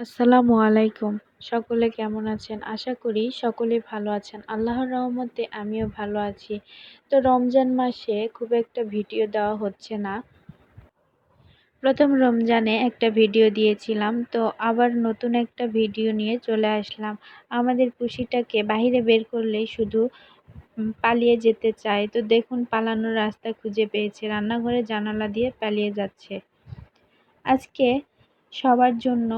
আসসালামু আলাইকুম। সকলে কেমন আছেন? আশা করি সকলে ভালো আছেন। আল্লাহর রহমতে আমিও ভালো আছি। তো রমজান মাসে খুব একটা ভিডিও দেওয়া হচ্ছে না। প্রথম রমজানে একটা ভিডিও দিয়েছিলাম, তো আবার নতুন একটা ভিডিও নিয়ে চলে আসলাম। আমাদের পুষিটাকে বাহিরে বের করলেই শুধু পালিয়ে যেতে চায়। তো দেখুন, পালানোর রাস্তা খুঁজে পেয়েছে। রান্নাঘরে জানালা দিয়ে পালিয়ে যাচ্ছে। আজকে সবার জন্য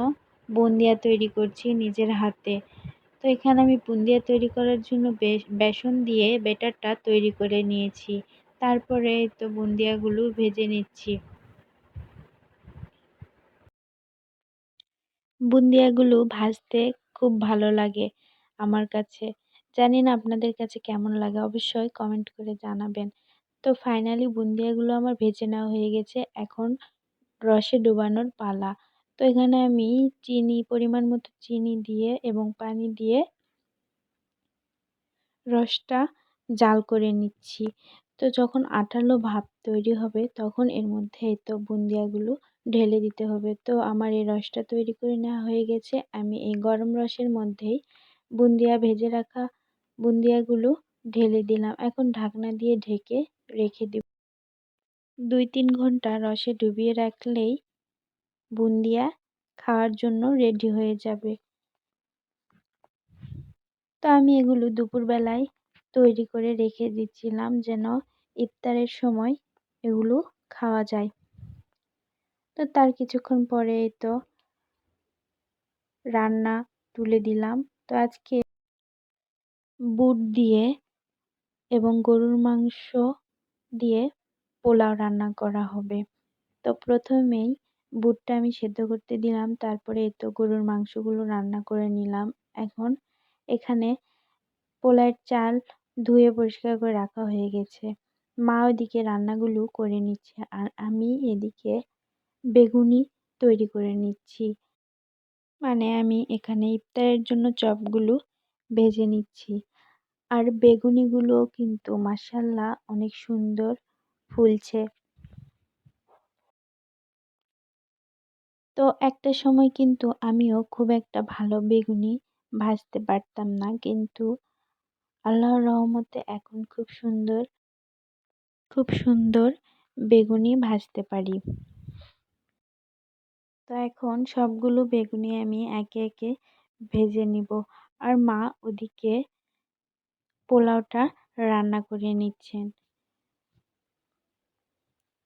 বুন্দিয়া তৈরি করছি নিজের হাতে। তো এখানে আমি বুন্দিয়া তৈরি করার জন্য বেসন দিয়ে বেটারটা তৈরি করে নিয়েছি। তারপরে তো বুন্দিয়াগুলো ভেজে নিচ্ছি। বুন্দিয়াগুলো ভাজতে খুব ভালো লাগে আমার কাছে। জানি না আপনাদের কাছে কেমন লাগে, অবশ্যই কমেন্ট করে জানাবেন। তো ফাইনালি বুন্দিয়াগুলো আমার ভেজে নেওয়া হয়ে গেছে, এখন রসে ডোবানোর পালা। তো এখানে আমি চিনি, পরিমাণ মতো চিনি দিয়ে এবং পানি দিয়ে রসটা জাল করে নিচ্ছি। তো যখন আঠালো ভাব তৈরি হবে, তখন এর মধ্যে তো বুন্দিয়াগুলো ঢেলে দিতে হবে। তো আমার এই রসটা তৈরি করে নেওয়া হয়ে গেছে। আমি এই গরম রসের মধ্যেই বুন্দিয়া ভেজে রাখা বুন্দিয়াগুলো ঢেলে দিলাম। এখন ঢাকনা দিয়ে ঢেকে রেখে দিব। দুই তিন ঘণ্টা রসে ডুবিয়ে রাখলেই বুন্দিয়া খাওয়ার জন্য রেডি হয়ে যাবে। তো আমি এগুলো দুপুরবেলায় তৈরি করে রেখে দিচ্ছিলাম যেন ইফতারের সময় এগুলো খাওয়া যায়। তো তার কিছুক্ষণ পরে তো রান্না তুলে দিলাম। তো আজকে বুট দিয়ে এবং গরুর মাংস দিয়ে পোলাও রান্না করা হবে। তো প্রথমেই বুটটা আমি সেদ্ধ করতে দিলাম। তারপরে তো গরুর মাংসগুলো রান্না করে নিলাম। এখন এখানে পোলাওয়ের চাল ধুয়ে পরিষ্কার করে রাখা হয়ে গেছে। মা ওইদিকে রান্নাগুলো করে নিচ্ছে আর আমি এদিকে বেগুনি তৈরি করে নিচ্ছি। মানে আমি এখানে ইফতারের জন্য চপগুলো ভেজে নিচ্ছি। আর বেগুনিগুলো কিন্তু মাসাল্লাহ অনেক সুন্দর ফুলছে। তো একটা সময় কিন্তু আমিও খুব একটা ভালো বেগুনি ভাজতে পারতাম না। কিন্তু আল্লাহর রহমতে এখন খুব সুন্দর খুব সুন্দর বেগুনি ভাজতে পারি। তো এখন সবগুলো বেগুনি আমি একে একে ভেজে নিব আর মা ওদিকে পোলাওটা রান্না করে নিচ্ছেন।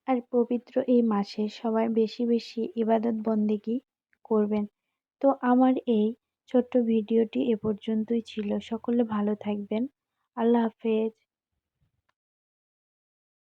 আর পবিত্র এই মাসে সবাই বেশি বেশি ইবাদত বন্দেগি করবেন। তো আমার এই ছোট্ট ভিডিওটি এ পর্যন্তই ছিল। সকলে ভালো থাকবেন। আল্লাহ হাফেজ।